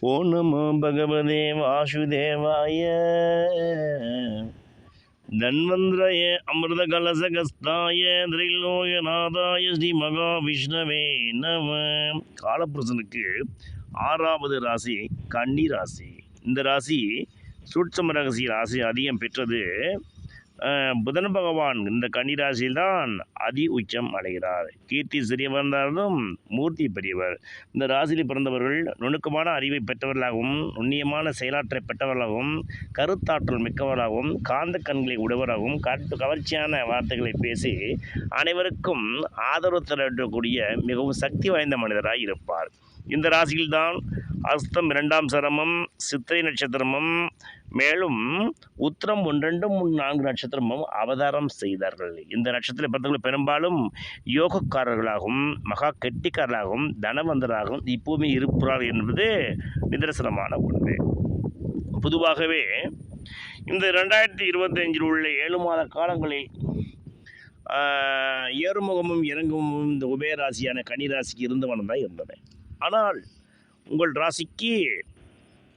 ஓ நமோ பகவதே வாசுதேவாய. தன்வந்திரய அமிர்த கலசகஸ்தாய திரைலோகநாதாய ஸ்ரீ மகாவிஷ்ணவே நம. காலப்புருஷனுக்கு ஆறாவது ராசி கன்னி ராசி. இந்த ராசி சூட்சம ரகசிய ராசி அதிகம் பெற்றது. புதன் பகவான் இந்த கன்னிராசியில்தான் அதி உச்சம் அடைகிறார். கீர்த்தி சிறியவர்ந்தாலும் மூர்த்தி பெரியவர். இந்த ராசியில் பிறந்தவர்கள் நுணுக்கமான அறிவை பெற்றவர்களாகவும் நுண்ணியமான செயலாற்றை பெற்றவர்களாகவும் கருத்தாற்றல் மிக்கவராகவும் காந்த கண்களை உடையவராகவும் காட்டு கவர்ச்சியான வார்த்தைகளை பேசி அனைவருக்கும் ஆதரவு தரக்கூடிய மிகவும் சக்தி வாய்ந்த மனிதராக இருப்பார். இந்த ராசியில்தான் அஸ்தம் இரண்டாம் சரமம் சித்திரை நட்சத்திரமும் மேலும் உத்திரம் ஒன்றெண்டு மூணு நான்கு நட்சத்திரமும் அவதாரம் செய்தார்கள். இந்த நட்சத்திர பிறந்தவர்கள் பெரும்பாலும் யோகக்காரர்களாகவும் மகா கெட்டிக்காரர்களாகவும் தனவந்தராகவும் இப்போவுமே இருப்பார்கள் என்பது நிதர்சனமான ஒன்று பொதுவாகவே இந்த ரெண்டாயிரத்தி இருபத்தஞ்சில் உள்ள ஏழு மாத காலங்களில் ஏறுமுகமும் இறங்குமும் இந்த உபயராசியான கன்னிராசிக்கு இருந்து தான் இருந்தது ஆனால் உங்கள் ராசிக்கு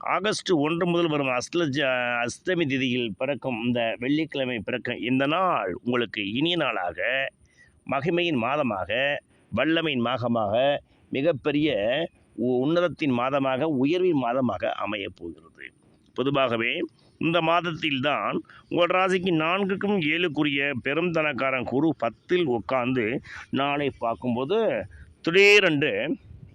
ஆகஸ்ட் ஒன்று முதல் வரும் அஸ்லஜ அஷ்டமி திதியில் பிறக்கும் இந்த வெள்ளிக்கிழமை பிறக்கும் இந்த நாள் உங்களுக்கு இனிய நாளாக மகிமையின் மாதமாக வல்லமையின் மாதமாக மிகப்பெரிய உ- உன்னதத்தின் மாதமாக உயர்வின் மாதமாக அமையப் போகிறது. பொதுவாகவே இந்த மாதத்தில்தான் உங்கள் ராசிக்கு நான்குக்கும் ஏழுக்குரிய பெரும் தனக்காரன் குரு பத்தில் உட்கார்ந்து நாளை பார்க்கும்போது திடீரென்று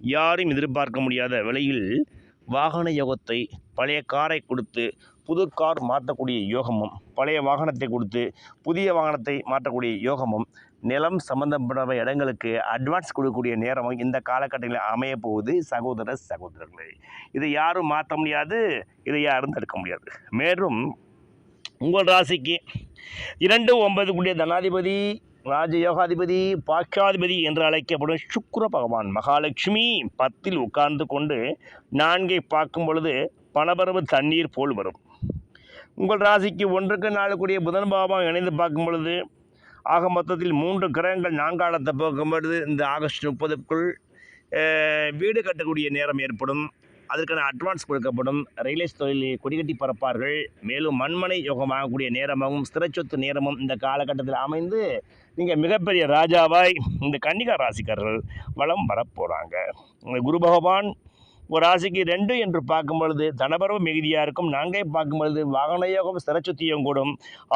யாரும் எதிர்பார்க்க முடியாத விலையில் வாகன யோகத்தை பழைய காரை கொடுத்து புது கார் மாற்றக்கூடிய யோகமும் பழைய வாகனத்தை கொடுத்து புதிய வாகனத்தை மாற்றக்கூடிய யோகமும் நிலம் சம்பந்தப்பட்ட இடங்களுக்கு அட்வான்ஸ் கொடுக்கக்கூடிய நேரமும் இந்த காலகட்டத்தில் அமைய போகுது சகோதர சகோதரர்களே இதை யாரும் மாற்ற முடியாது இதை யாரும் தடுக்க முடியாது. மேலும் உங்கள் ராசிக்கு இரண்டு ஒன்பது கூடிய தனாதிபதி ராஜயோகாதிபதி பாக்கியாதிபதி என்று அழைக்கப்படும் சுக்ர பகவான் மகாலட்சுமி பத்தில் உட்கார்ந்து கொண்டு நான்கை பார்க்கும் பொழுது பணபரவு தண்ணீர் போல் வரும். உங்கள் ராசிக்கு ஒன்றுக்கு நாலு கூடிய புதன் பாபம் இணைந்து பார்க்கும் பொழுது ஆக மொத்தத்தில் மூன்று கிரகங்கள் நான்காலத்தை போக்கும் பொழுது இந்த ஆகஸ்ட் முப்பதுக்குள் வீடு கட்டக்கூடிய நேரம் ஏற்படும். அதற்கான அட்வான்ஸ் கொடுக்கப்படும். ரயில்வேஸ் தொழிலில் கொடிகட்டி பறப்பார்கள். மேலும் மண்மனை யோகம் வாங்கக்கூடிய நேரமாகவும் ஸ்திரச்சொத்து நேரமும் இந்த காலகட்டத்தில் அமைந்து நீங்கள் மிகப்பெரிய ராஜாவாய் இந்த கன்னிகா ராசிக்காரர்கள் வளம் வரப்போகிறாங்க உங்க குரு பகவான் ஒரு ராசிக்கு ரெண்டு என்று பார்க்கும் பொழுது தனபரவு மிகுதியாக இருக்கும். நான்கை பார்க்கும் பொழுது வாகன யோகம் ஸ்திரச்சுத்தியும் கூடும்.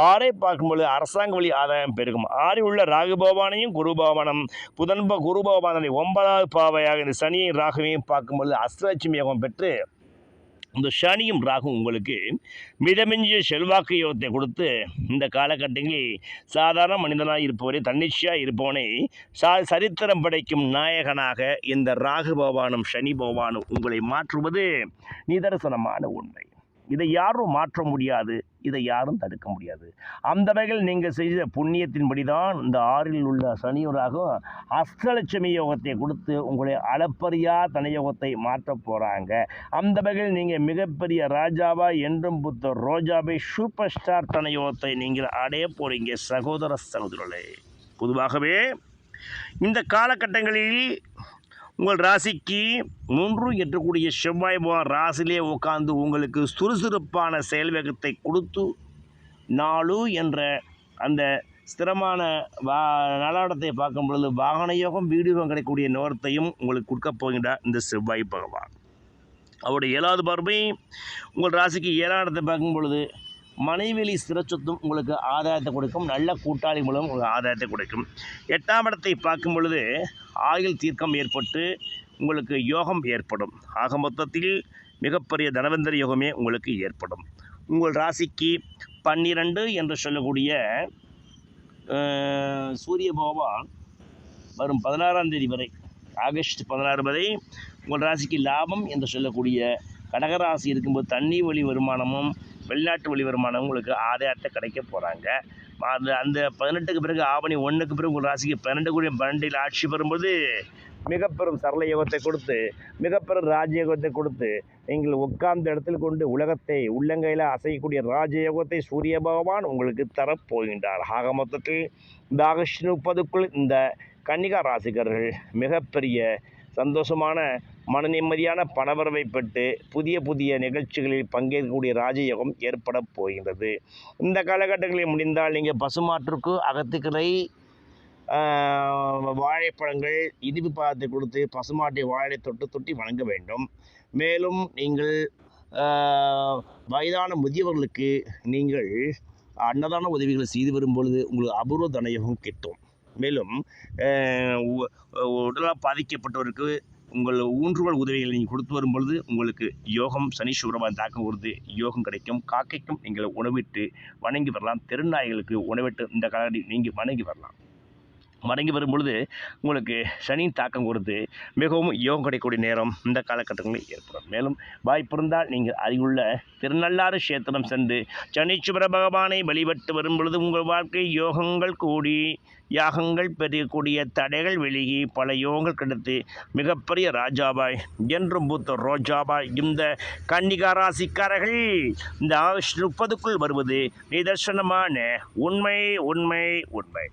ஆறை பார்க்கும் பொழுது அரசாங்க வழி ஆதாயம் பெருகும். ஆறில் உள்ள ராகு பகவானையும் குரு பகவானும் புதன்ப குரு பகவானை ஒன்பதாவது பாவையாக இந்த சனியை ராகுவையும் பார்க்கும் பொழுது அஷ்டலட்சுமி யோகம் பெற்று இந்த சனியும் ராகும் உங்களுக்கு மிதமிஞ்சிய செல்வாக்கு யோகத்தை கொடுத்து இந்த காலகட்டங்களில் சாதாரண மனிதனாக இருப்பவரை தன்னிச்சையாக இருப்பவனை சா சரித்திரம் படைக்கும் நாயகனாக இந்த ராகு பகவானும் சனி பகவானும் உங்களை மாற்றுவது நிதர்சனமான உண்மை. இதை யாரும் மாற்ற முடியாது. இதை யாரும் தடுக்க முடியாது. அந்த வகையில் நீங்கள் செய்த புண்ணியத்தின்படி தான் இந்த ஆறில் உள்ள சனியோராகவும் அஷ்டலட்சுமி யோகத்தை கொடுத்து உங்களை அளப்பரியா தனயோகத்தை மாற்ற போகிறாங்க அந்த வகையில் நீங்கள் மிகப்பெரிய ராஜாவா என்றும் புத்த ரோஜாவை சூப்பர் ஸ்டார் தனயோகத்தை நீங்கள் அடைய போகிறீங்க சகோதர சகோதரர்களே. பொதுவாகவே இந்த காலகட்டங்களில் உங்கள் ராசிக்கு மூன்று எட்டக்கூடிய செவ்வாய் பகவான் ராசிலே உட்கார்ந்து உங்களுக்கு சுறுசுறுப்பான செயல் வேகத்தை கொடுத்து நாலு என்ற அந்த ஸ்திரமான வா நலாடத்தை பார்க்கும் பொழுது வாகன யோகம் வீடு யோகம் கிடைக்கக்கூடிய நோரத்தையும் உங்களுக்கு கொடுக்க போகின்றார் இந்த செவ்வாய் பகவான். அவருடைய ஏழாவது பார்வை உங்கள் ராசிக்கு ஏழாம் இடத்தை பார்க்கும் பொழுது மனைவெளி சிறச்சொத்தும் உங்களுக்கு ஆதாயத்தை கொடுக்கும். நல்ல கூட்டாளி மூலம் உங்களுக்கு ஆதாயத்தை கொடுக்கும். எட்டாம் இடத்தை பார்க்கும் பொழுது ஆயுள் தீர்க்கம் ஏற்பட்டு உங்களுக்கு யோகம் ஏற்படும். ஆக மொத்தத்தில் மிகப்பெரிய தனவந்தர் யோகமே உங்களுக்கு ஏற்படும். உங்கள் ராசிக்கு பன்னிரண்டு என்று சொல்லக்கூடிய சூரிய பகவான் வரும் பதினாறாம் தேதி வரை ஆகஸ்ட் பதினாறு வரை உங்கள் ராசிக்கு லாபம் என்று சொல்லக்கூடிய கடகராசி இருக்கும்போது தண்ணி வழி வருமானமும் வெளிநாட்டு வழி வருமானமும் உங்களுக்கு ஆதாயத்தை கிடைக்க போகிறாங்க அந்த அந்த பதினெட்டுக்கு பிறகு ஆவணி ஒன்றுக்கு பிறகு உங்கள் ராசிக்கு பன்னெண்டு கூடிய பன்னெண்டில் ஆட்சி பெறும்போது மிகப்பெரும் சரள யோகத்தை கொடுத்து மிகப்பெரும் ராஜயோகத்தை கொடுத்து நீங்கள் உட்கார்ந்த இடத்தில் கொண்டு உலகத்தை உள்ளங்கையில் அசையக்கூடிய ராஜயோகத்தை சூரிய பகவான் உங்களுக்கு தரப்போகின்றார். ஆக மொத்தத்தில் இந்த ஆகஸ்ட் முப்பதுக்குள் இந்த கன்னிகா ராசிகர்கள் மிகப்பெரிய சந்தோஷமான மன நிம்மதியான பணவரவை பெற்று புதிய புதிய நிகழ்ச்சிகளில் பங்கேற்கக்கூடிய ராஜயோகம் ஏற்பட போகின்றது. இந்த காலகட்டங்களில் முடிந்தால் நீங்கள் பசுமாற்றுக்கு அகத்துக்கிளை வாழைப்பழங்கள் இனிப்பு பாதத்தை கொடுத்து பசுமாட்டை வாழை தொட்டு தொட்டி வணங்க வேண்டும். மேலும் நீங்கள் வயதான முதியவர்களுக்கு நீங்கள் அன்னதான உதவிகளை செய்து வரும் பொழுது உங்களுக்கு அபூர்வ தனயோகம் கிட்டும். மேலும் உடலால் பாதிக்கப்பட்டவருக்கு உங்கள் ஊன்றுகோல் உதவிகளை நீங்கள் கொடுத்து வரும்பொழுது உங்களுக்கு யோகம் சனி சுக்கிரபான் தாக்கம் உறுது யோகம் கிடைக்கும். காக்கைக்கும் நீங்கள் உணவிட்டு வணங்கி வரலாம். தெருநாய்களுக்கு உணவிட்டு இந்த காலடி நீங்கள் வணங்கி வரலாம். மடங்கி வரும் பொழுது உங்களுக்கு சனி தாக்கம் கொடுத்து மிகவும் யோகம் கிடைக்கக்கூடிய நேரம் இந்த காலகட்டங்களில் ஏற்படும். மேலும் வாய்ப்பிருந்தால் நீங்கள் அருகுள்ள திருநள்ளாறு கஷேத்திரம் சென்று சனீஸ்வர பகவானை வழிபட்டு வரும் பொழுது உங்கள் வாழ்க்கை யோகங்கள் கூடி யாகங்கள் பெறக்கூடிய தடைகள் விலகி பல யோகங்கள் கிடைத்து மிகப்பெரிய ராஜாபாய் என்றும் பூத்த ரோஜாபாய் இந்த கன்னிகா ராசிக்காரர்கள் இந்த ஆகஸ்ட் முப்பதுக்குள் வருவது நிதர்சனமான உண்மை உண்மை உண்மை.